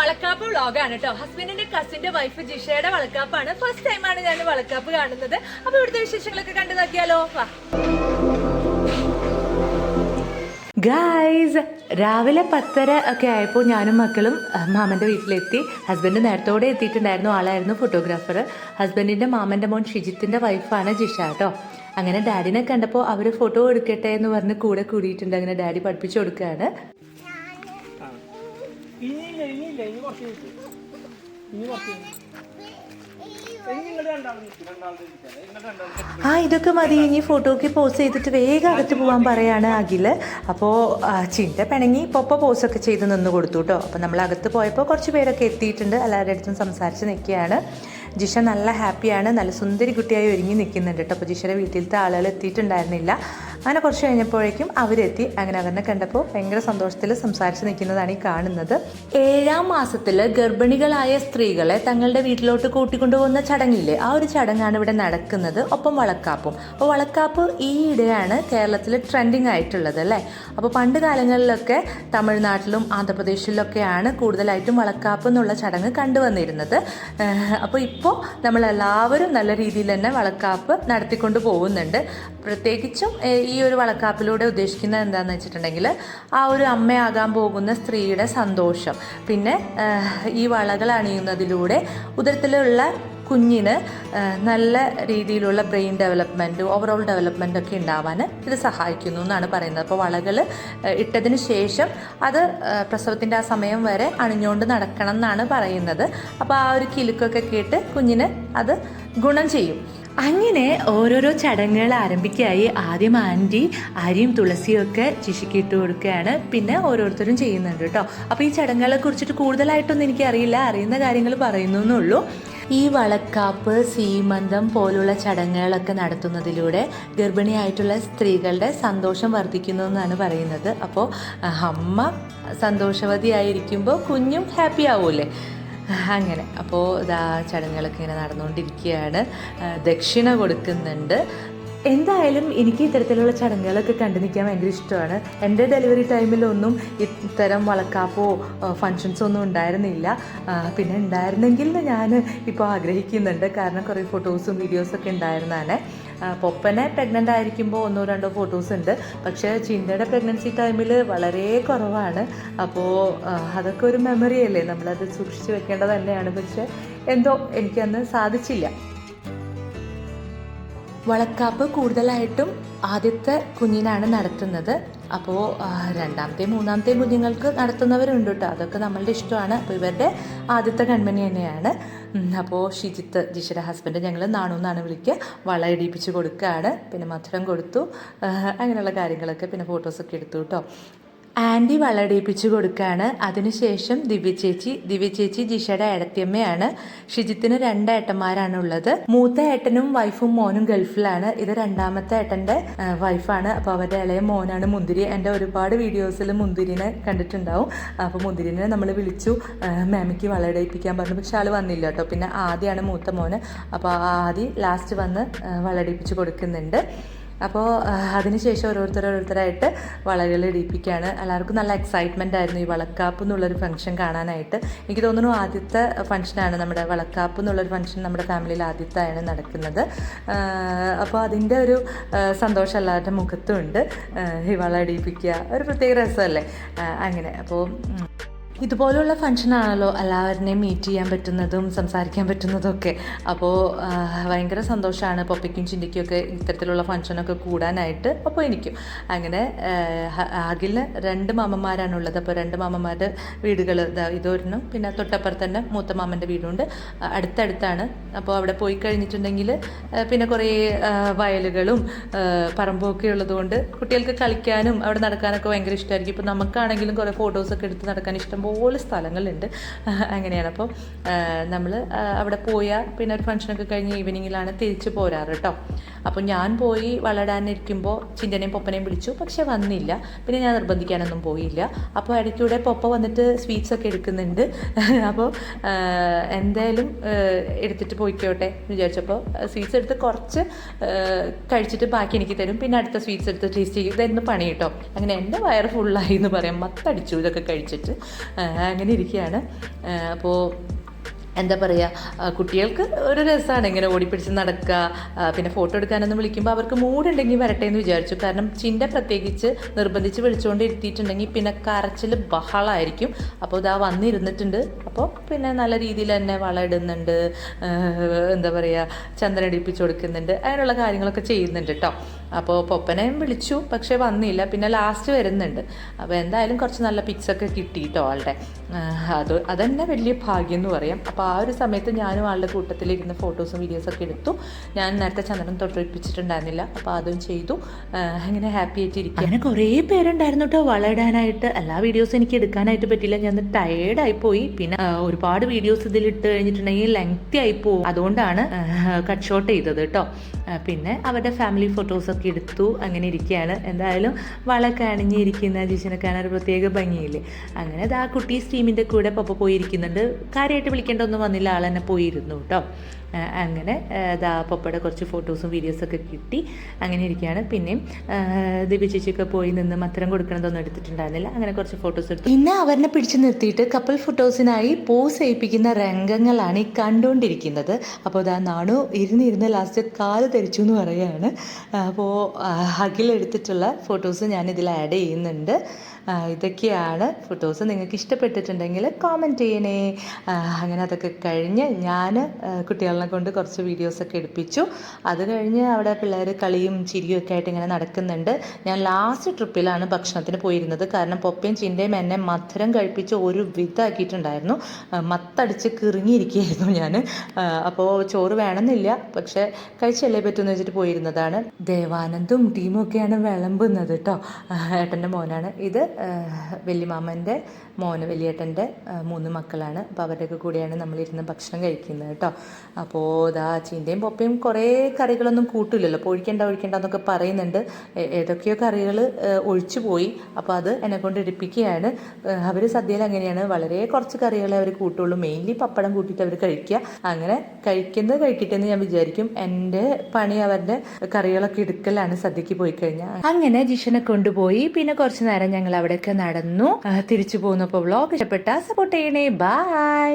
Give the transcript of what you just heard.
വളക്കാപ്പ് വ്ളോഗാണ് കേട്ടോ. ഹസ്ബൻഡിന്റെ കസിന്റെ വൈഫ് ജിഷയുടെ വളക്കാപ്പാണ്. ഫസ്റ്റ് ടൈമാണ് ഞാൻ വളക്കാപ്പ് കാണുന്നത്. അപ്പൊ ഇവിടുത്തെ വിശേഷങ്ങളൊക്കെ കണ്ടു നോക്കിയാലോ? ഗായ്സ് രാവിലെ പത്തര ഒക്കെ ആയപ്പോൾ ഞാനും മക്കളും മാമന്റെ വീട്ടിലെത്തി. ഹസ്ബൻഡ് നേരത്തോടെ എത്തിയിട്ടുണ്ടായിരുന്നു. ആളായിരുന്നു ഫോട്ടോഗ്രാഫർ ഹസ്ബൻഡിന്റെ മാമന്റെ മോൻ ഷിജിത്തിന്റെ വൈഫാണ് ജിഷ കേട്ടോ. അങ്ങനെ ഡാഡിനെ കണ്ടപ്പോൾ അവർ ഫോട്ടോ എടുക്കട്ടെ എന്ന് പറഞ്ഞ് കൂടെ കൂടിയിട്ടുണ്ട്. അങ്ങനെ ഡാഡി പഠിപ്പിച്ചു കൊടുക്കുകയാണ്. ഇനിയില്ല ഇനിയില്ല ഇനി കുറച്ച് കഴിച്ചു ഇനി കുറച്ച് ആ ഇതൊക്കെ മതി. ഇനി ഫോട്ടോക്ക് പോസ് ചെയ്തിട്ട് വേഗം അകത്ത് പോകാൻ പറയാണ് അഖിൽ. അപ്പോൾ ചിന്ത പിണങ്ങി പൊപ്പ പോസൊക്കെ ചെയ്ത് നിന്ന് കൊടുത്തു കേട്ടോ അപ്പോൾ നമ്മൾ അകത്ത് പോയപ്പോൾ കുറച്ച് പേരൊക്കെ എത്തിയിട്ടുണ്ട്. എല്ലാവരുടെ അടുത്തും സംസാരിച്ച് നിൽക്കുകയാണ്. ജിഷ നല്ല ഹാപ്പിയാണ് നല്ല സുന്ദരി കുട്ടിയായി ഒരുങ്ങി നിൽക്കുന്നുണ്ട് കേട്ടോ അപ്പോൾ ജിഷയുടെ വീട്ടിലത്തെ ആളുകൾ എത്തിയിട്ടുണ്ടായിരുന്നില്ല. അങ്ങനെ കുറച്ച് കഴിഞ്ഞപ്പോഴേക്കും അവരെത്തി. അങ്ങനെ അവരെ കണ്ടപ്പോൾ ഭയങ്കര സന്തോഷത്തിൽ സംസാരിച്ച് നിൽക്കുന്നതാണ് ഈ കാണുന്നത്. ഏഴാം മാസത്തിൽ ഗർഭിണികളായ സ്ത്രീകളെ തങ്ങളുടെ വീട്ടിലോട്ട് കൂട്ടിക്കൊണ്ടുപോകുന്ന ചടങ്ങില്ലേ? ആ ഒരു ചടങ്ങാണ് ഇവിടെ നടക്കുന്നത്. ഒപ്പം വളക്കാപ്പും. അപ്പോൾ വളക്കാപ്പ് ഈയിടെയാണ് കേരളത്തിൽ ട്രെൻഡിങ് ആയിട്ടുള്ളത് അല്ലേ? അപ്പോൾ പണ്ട് കാലങ്ങളിലൊക്കെ തമിഴ്നാട്ടിലും ആന്ധ്രാപ്രദേശിലൊക്കെയാണ് കൂടുതലായിട്ടും വളക്കാപ്പ് എന്നുള്ള ചടങ്ങ് കണ്ടുവന്നിരുന്നത്. അപ്പോൾ ഇപ്പോൾ നമ്മളെല്ലാവരും നല്ല രീതിയിൽ തന്നെ വളക്കാപ്പ് നടത്തിക്കൊണ്ട് പോകുന്നുണ്ട്. പ്രത്യേകിച്ചും ഈ ഒരു വളക്കാപ്പിലൂടെ ഉദ്ദേശിക്കുന്നത് എന്താണെന്ന് വെച്ചിട്ടുണ്ടെങ്കിൽ ആ ഒരു അമ്മയാകാൻ പോകുന്ന സ്ത്രീയുടെ സന്തോഷം. പിന്നെ ഈ വളകൾ അണിയുന്നതിലൂടെ ഉദരത്തിലുള്ള കുഞ്ഞിന് നല്ല രീതിയിലുള്ള ബ്രെയിൻ ഡെവലപ്മെന്റ് ഓവറോൾ ഡെവലപ്മെന്റ് ഒക്കെ ഉണ്ടാവാൻ ഇത് സഹായിക്കുന്നു എന്നാണ് പറയുന്നത്. അപ്പോൾ വളകൾ ഇട്ടതിന് ശേഷം അത് പ്രസവത്തിന്റെ ആ സമയം വരെ അണിഞ്ഞുകൊണ്ട് നടക്കണം എന്നാണ് പറയുന്നത്. അപ്പോൾ ആ ഒരു കിലുക്കൊക്കെ കേട്ട് കുഞ്ഞിന് അത് ഗുണം ചെയ്യും. അങ്ങനെ ഓരോരോ ചടങ്ങുകൾ ആരംഭിക്കായി ആദ്യം ആന്റി അരിയും തുളസിയും ഒക്കെ ചിശിക്ക് ഇട്ട് കൊടുക്കുകയാണ്. പിന്നെ ഓരോരുത്തരും ചെയ്യുന്നുണ്ട് കേട്ടോ. അപ്പോൾ ഈ ചടങ്ങുകളെ കുറിച്ചിട്ട് കൂടുതലായിട്ടൊന്നും എനിക്കറിയില്ല. അറിയുന്ന കാര്യങ്ങൾ പറയുന്നു എന്നുള്ളൂ. ഈ വളക്കാപ്പ് സീമന്തം പോലുള്ള ചടങ്ങുകളൊക്കെ നടത്തുന്നതിലൂടെ ഗർഭിണിയായിട്ടുള്ള സ്ത്രീകളുടെ സന്തോഷം വർദ്ധിക്കുന്നു എന്നാണ് പറയുന്നത്. അപ്പോൾ അമ്മ സന്തോഷവതിയായിരിക്കുമ്പോൾ കുഞ്ഞും ഹാപ്പി ആവൂലേ അങ്ങനെ. അപ്പോൾ ഇതാ ചടങ്ങുകളൊക്കെ ഇങ്ങനെ നടന്നുകൊണ്ടിരിക്കുകയാണ്. ദക്ഷിണ കൊടുക്കുന്നുണ്ട്. എന്തായാലും എനിക്ക് ഇത്തരത്തിലുള്ള ചടങ്ങുകളൊക്കെ കണ്ടു നിൽക്കാൻ ഭയങ്കര ഇഷ്ടമാണ്. എന്റെ ഡെലിവറി ടൈമിലൊന്നും ഇത്തരം വളക്കാപ്പോ ഫങ്ഷൻസോ ഒന്നും ഉണ്ടായിരുന്നില്ല. പിന്നെ ഉണ്ടായിരുന്നെങ്കിൽ ഞാൻ ഇപ്പോൾ ആഗ്രഹിക്കുന്നുണ്ട്. കാരണം കുറേ ഫോട്ടോസും വീഡിയോസൊക്കെ ഉണ്ടായിരുന്നാണ്. പൊപ്പനെ പ്രഗ്നന്റ് ആയിരിക്കുമ്പോൾ ഒന്നോ രണ്ടോ ഫോട്ടോസ് ഉണ്ട്. പക്ഷേ ചിന്തയുടെ പ്രഗ്നൻസി ടൈമിൽ വളരെ കുറവാണ്. അപ്പോൾ അതൊക്കെ ഒരു മെമ്മറി അല്ലേ? നമ്മളത് സൂക്ഷിച്ച് വെക്കേണ്ടത് തന്നെയാണ്. പക്ഷേ എന്തോ എനിക്കന്ന് സാധിച്ചില്ല. വളക്കാപ്പ് കൂടുതലായിട്ടും ആദ്യത്തെ കുഞ്ഞിനാണ് നടത്തുന്നത്. അപ്പോൾ രണ്ടാമത്തെ മൂന്നാമത്തെ കുഞ്ഞുങ്ങൾക്ക് നടത്തുന്നവരുണ്ട് കേട്ടോ അതൊക്കെ നമ്മളുടെ ഇഷ്ടമാണ്. അപ്പോൾ ഇവരുടെ ആദ്യത്തെ കൺമണി തന്നെയാണ്. അപ്പോൾ ഷിജിത്ത് ജിഷയുടെ ഹസ്ബൻഡ് ഞങ്ങൾ നാണു എന്നാണ് വിളിക്കുക. വള ഇടിപ്പിച്ച് കൊടുക്കുകയാണ്. പിന്നെ മധുരം കൊടുത്തു. അങ്ങനെയുള്ള കാര്യങ്ങളൊക്കെ പിന്നെ ഫോട്ടോസൊക്കെ എടുത്തു കേട്ടോ ആന്റി വളടിപ്പിച്ച് കൊടുക്കുകയാണ് അതിനുശേഷം ദിവ്യ ചേച്ചി ദിവ്യ ചേച്ചി ജിഷയുടെ ഏടത്തിയമ്മയാണ്. ഷിജിത്തിന് രണ്ട് ഏട്ടന്മാരാണ് ഉള്ളത് മൂത്ത ഏട്ടനും വൈഫും മോനും ഗൾഫിലാണ്. ഇത് രണ്ടാമത്തെ ഏട്ടന്റെ വൈഫാണ്. അപ്പോൾ അവരുടെ ഇളയ മോനാണ് മുന്തിരി. എന്റെ ഒരുപാട് വീഡിയോസിൽ മുന്തിരിനെ കണ്ടിട്ടുണ്ടാവും. അപ്പോൾ മുന്തിരിനെ നമ്മൾ വിളിച്ചു മാമിക്ക് വളടിപ്പിക്കാൻ പറഞ്ഞു. പക്ഷെ ആൾ വന്നില്ല കേട്ടോ. പിന്നെ ആദ്യമാണ് മൂത്ത മോന്. അപ്പോൾ ആദ്യം ലാസ്റ്റ് വന്ന് വളടിപ്പിച്ച് കൊടുക്കുന്നുണ്ട്. അപ്പോൾ അതിനുശേഷം ഓരോരുത്തർ ഓരോരുത്തരായിട്ട് വളകൾ ഇടിപ്പിക്കുകയാണ് എല്ലാവർക്കും നല്ല എക്സൈറ്റ്മെന്റ് ആയിരുന്നു ഈ വളക്കാപ്പ് എന്നുള്ളൊരു ഫംഗ്ഷൻ കാണാനായിട്ട്. എനിക്ക് തോന്നുന്നു ആദ്യത്തെ ഫംഗ്ഷനാണ് നമ്മുടെ വളക്കാപ്പ് എന്നുള്ളൊരു ഫംഗ്ഷൻ നമ്മുടെ ഫാമിലിയിൽ ആദ്യത്തെയാണ് നടക്കുന്നത്. അപ്പോൾ അതിന്റെ ഒരു സന്തോഷം എല്ലാവരുടെ മുഖത്തും ഉണ്ട് ഈ വള ഇടിപ്പിക്കുക ഒരു പ്രത്യേക രസമല്ലേ? അങ്ങനെ. അപ്പോൾ. ഇതുപോലുള്ള ഫങ്ഷനാണല്ലോ എല്ലാവരുടെയും മീറ്റ് ചെയ്യാൻ പറ്റുന്നതും സംസാരിക്കാൻ പറ്റുന്നതും ഒക്കെ. അപ്പോൾ ഭയങ്കര സന്തോഷമാണ് പൊപ്പയ്ക്കും ചിന്തിക്കും ഒക്കെ ഇത്തരത്തിലുള്ള ഫംഗ്ഷനൊക്കെ കൂടാനായിട്ട് അപ്പോൾ എനിക്കും അങ്ങനെ അഖിലിന് രണ്ട് മാമന്മാരാണ് ഉള്ളത് അപ്പോൾ രണ്ട് മാമന്മാരുടെ വീടുകൾ ഇതൊരെണ്ണം. പിന്നെ തൊട്ടപ്പുറത്ത് തന്നെ മൂത്ത മാമന്റെ വീടുണ്ട്. അടുത്തടുത്താണ്. അപ്പോൾ അവിടെ പോയി കഴിഞ്ഞിട്ടുണ്ടെങ്കിൽ പിന്നെ കുറേ വയലുകളും പറമ്പും ഒക്കെ ഉള്ളതുകൊണ്ട് കുട്ടികൾക്ക് കളിക്കാനും അവിടെ നടക്കാനൊക്കെ ഭയങ്കര ഇഷ്ടമായിരിക്കും ഇപ്പോൾ നമുക്കാണെങ്കിലും കുറേ ഫോട്ടോസൊക്കെ എടുത്ത് നടക്കാൻ ഇഷ്ടംപോലെ സ്ഥലങ്ങളുണ്ട്. അങ്ങനെയാണ്. അപ്പോൾ നമ്മൾ അവിടെ പോയാൽ പിന്നെ ഒരു ഫംഗ്ഷനൊക്കെ കഴിഞ്ഞ് ഈവനിങ്ങിലാണ് തിരിച്ച് പോരാറ് കേട്ടോ അപ്പോൾ ഞാൻ പോയി വളരാനിരിക്കുമ്പോൾ ചിന്തനെയും പൊപ്പനെയും വിളിച്ചു. പക്ഷെ വന്നില്ല. പിന്നെ ഞാൻ നിർബന്ധിക്കാനൊന്നും പോയില്ല. അപ്പോൾ ഇടയ്ക്കൂടെ പൊപ്പ വന്നിട്ട് സ്വീറ്റ്സ് ഒക്കെ എടുക്കുന്നുണ്ട്. അപ്പോൾ എന്തായാലും എടുത്തിട്ട് പോയിക്കോട്ടെ വിചാരിച്ചപ്പോൾ സ്വീറ്റ്സ് എടുത്ത് കുറച്ച് കഴിച്ചിട്ട് ബാക്കി എനിക്ക് തരും. പിന്നെ അടുത്ത സ്വീറ്റ്സ് എടുത്ത് ടേസ്റ്റ് ചെയ്യും. ഇതായിരുന്നു പണി കേട്ടോ അങ്ങനെ എന്റെ വയറ് ഫുള്ളായി എന്ന് പറയാം. മത്തടിച്ചു ഇതൊക്കെ കഴിച്ചിട്ട്. അങ്ങനെ ഇരിക്കുകയാണ്. അപ്പോൾ എന്താ പറയുക കുട്ടികൾക്ക് ഒരു രസമാണ് ഇങ്ങനെ ഓടിപ്പിടിച്ച് നടക്കുക. പിന്നെ ഫോട്ടോ എടുക്കാനൊന്നും വിളിക്കുമ്പോൾ അവർക്ക് മൂടുണ്ടെങ്കിൽ വരട്ടെ എന്ന് വിചാരിച്ചു. കാരണം ചിന്റെ പ്രത്യേകിച്ച് നിർബന്ധിച്ച് വിളിച്ചുകൊണ്ട് ഇരുത്തിയിട്ടുണ്ടെങ്കിൽ പിന്നെ കരച്ചിൽ ബഹളമായിരിക്കും അപ്പോൾ ഇതാ വന്നിരുന്നിട്ടുണ്ട്. അപ്പോൾ പിന്നെ നല്ല രീതിയിൽ തന്നെ വളം ഇടുന്നുണ്ട്. ആ, എന്താ പറയുക ചന്ദനടിപ്പിച്ച് കൊടുക്കുന്നുണ്ട്. അങ്ങനെയുള്ള കാര്യങ്ങളൊക്കെ ചെയ്യുന്നുണ്ട് കേട്ടോ അപ്പോൾ പൊപ്പനെയും വിളിച്ചു പക്ഷേ വന്നില്ല. പിന്നെ ലാസ്റ്റ് വരുന്നുണ്ട്. അപ്പോൾ എന്തായാലും കുറച്ച് നല്ല പിക്സൊക്കെ കിട്ടി കേട്ടോ ആളുടെ. അത് അതന്നെ വലിയ ഭാഗ്യം എന്ന് പറയാം. അപ്പോൾ ആ ഒരു സമയത്ത് ഞാനും ആളുടെ കൂട്ടത്തിലിരുന്ന് ഫോട്ടോസും വീഡിയോസൊക്കെ എടുത്തു. ഞാൻ നേരത്തെ ചന്ദ്രൻ തൊട്ടിപ്പിച്ചിട്ടുണ്ടായിരുന്നില്ല അപ്പോൾ അതും ചെയ്തു. അങ്ങനെ ഹാപ്പി ആയിട്ട് ഇരിക്കും അങ്ങനെ കുറേ പേരുണ്ടായിരുന്നു കേട്ടോ വളയിടാനായിട്ട്. എല്ലാ വീഡിയോസും എനിക്ക് എടുക്കാനായിട്ട് പറ്റില്ല ഞാൻ ടയേർഡായി പോയി. പിന്നെ ഒരുപാട് വീഡിയോസ് ഇതിലിട്ട് കഴിഞ്ഞിട്ടുണ്ടെങ്കിൽ ലെങ്തി ആയി പോകും അതുകൊണ്ടാണ് കട്ട് ഷോട്ട് ചെയ്തത് കേട്ടോ പിന്നെ അവരുടെ ഫാമിലി ഫോട്ടോസൊക്കെ എടുത്തു അങ്ങനെ ഇരിക്കുകയാണ്. എന്തായാലും വളക്കെ അണിഞ്ഞിരിക്കുന്ന ജിഷനെ കാണാൻ ഒരു പ്രത്യേക ഭംഗിയില്ലേ അങ്ങനെ അത് ആ കുട്ടീസ് ടീമിന്റെ കൂടെ പപ്പ പോയിരിക്കുന്നുണ്ട്. കാര്യമായിട്ട് വിളിക്കേണ്ട ഒന്നും വന്നില്ല. ആൾ തന്നെ പോയിരുന്നു കേട്ടോ അങ്ങനെ ദാ പപ്പയുടെ കുറച്ച് ഫോട്ടോസും വീഡിയോസൊക്കെ കിട്ടി. അങ്ങനെ ഇരിക്കുകയാണ്. പിന്നെയും ദിവ്യ ചേച്ചിയൊക്കെ പോയി നിന്ന് മത്തരം കൊടുക്കണതൊന്നും എടുത്തിട്ടുണ്ടായിരുന്നില്ല. അങ്ങനെ കുറച്ച് ഫോട്ടോസ് എടുത്തു. പിന്നെ അവരെ പിടിച്ചു നിർത്തിയിട്ട് കപ്പിൾ ഫോട്ടോസിനായി പോസ് ചെയ്യിപ്പിക്കുന്ന രംഗങ്ങളാണ് ഈ കണ്ടുകൊണ്ടിരിക്കുന്നത്. അപ്പോൾ ദാ നാണു ഇരുന്നിരുന്ന് ലാസ്റ്റ് കാൽ ധരിച്ചു എന്ന് പറയുകയാണ്. അപ്പോൾ ഹഗിലെടുത്തിട്ടുള്ള ഫോട്ടോസ് ഞാനിതിൽ ആഡ് ചെയ്യുന്നുണ്ട്. ഇതൊക്കെയാണ് ഫോട്ടോസ് നിങ്ങൾക്ക് ഇഷ്ടപ്പെട്ടിട്ടുണ്ടെങ്കിൽ കോമന്റ് ചെയ്യണേ. അങ്ങനെ അതൊക്കെ കഴിഞ്ഞ് ഞാൻ കുട്ടികളെ കൊണ്ട് കുറച്ച് വീഡിയോസൊക്കെ എടുപ്പിച്ചു. അത് കഴിഞ്ഞ് അവിടെ പിള്ളേർ കളിയും ചിരിയും ഒക്കെ ആയിട്ട് ഇങ്ങനെ നടക്കുന്നുണ്ട്. ഞാൻ ലാസ്റ്റ് ട്രിപ്പിലാണ് ഭക്ഷണത്തിന് പോയിരുന്നത്. കാരണം പൊപ്പയും ചിന്തയും എന്നെ മധുരം കഴിപ്പിച്ച് ഒരു വിധാക്കിയിട്ടുണ്ടായിരുന്നു മത്തടിച്ച് കിറങ്ങിയിരിക്കുകയായിരുന്നു ഞാൻ അപ്പോൾ ചോറ് വേണമെന്നില്ല. പക്ഷെ കഴിച്ചല്ലേ പറ്റുമെന്ന് വെച്ചിട്ട് പോയിരുന്നതാണ്. ദേവാനന്ദും ടീമും ഒക്കെയാണ് വിളമ്പുന്നത് കേട്ടോ ഏട്ടന്റെ മോനാണ്. ഇത് വല്യമാമന്റെ മോന് വലിയേട്ടന്റെ മൂന്ന് മക്കളാണ്. അപ്പോൾ അവരുടെയൊക്കെ കൂടെയാണ് നമ്മളിരുന്ന് ഭക്ഷണം കഴിക്കുന്നത് കേട്ടോ അപ്പോൾ ഇതാ ചീന്തയും പൊപ്പയും കുറേ കറികളൊന്നും കൂട്ടില്ലല്ലോ. അപ്പോൾ ഒഴിക്കേണ്ട ഒഴിക്കേണ്ട എന്നൊക്കെ പറയുന്നുണ്ട്. ഏതൊക്കെയോ കറികൾ ഒഴിച്ചു പോയി. അപ്പോൾ അത് എന്നെ കൊണ്ട് ഇടിപ്പിക്കുകയാണ് അവർ സദ്യയിൽ അങ്ങനെയാണ്. വളരെ കുറച്ച് കറികളെ അവർ കൂട്ടുള്ളൂ. മെയിൻലി പപ്പടം കൂട്ടിയിട്ട് അവർ കഴിക്കുക. അങ്ങനെ കഴിക്കുന്നത് കഴിക്കട്ടെ എന്ന് ഞാൻ വിചാരിക്കും. എന്റെ പണി അവരുടെ കറികളൊക്കെ എടുക്കലാണ് സദ്യക്ക് പോയി കഴിഞ്ഞാൽ. അങ്ങനെ ജിഷനെ കൊണ്ടുപോയി. പിന്നെ കുറച്ച് നേരം ഞങ്ങൾ അവിടെയൊക്കെ നടന്നു. തിരിച്ചു പോകുന്നപ്പോൾ വ്ളോഗ് ഇഷ്ടപ്പെട്ട സപ്പോർട്ട് ചെയ്യണേ. ബൈ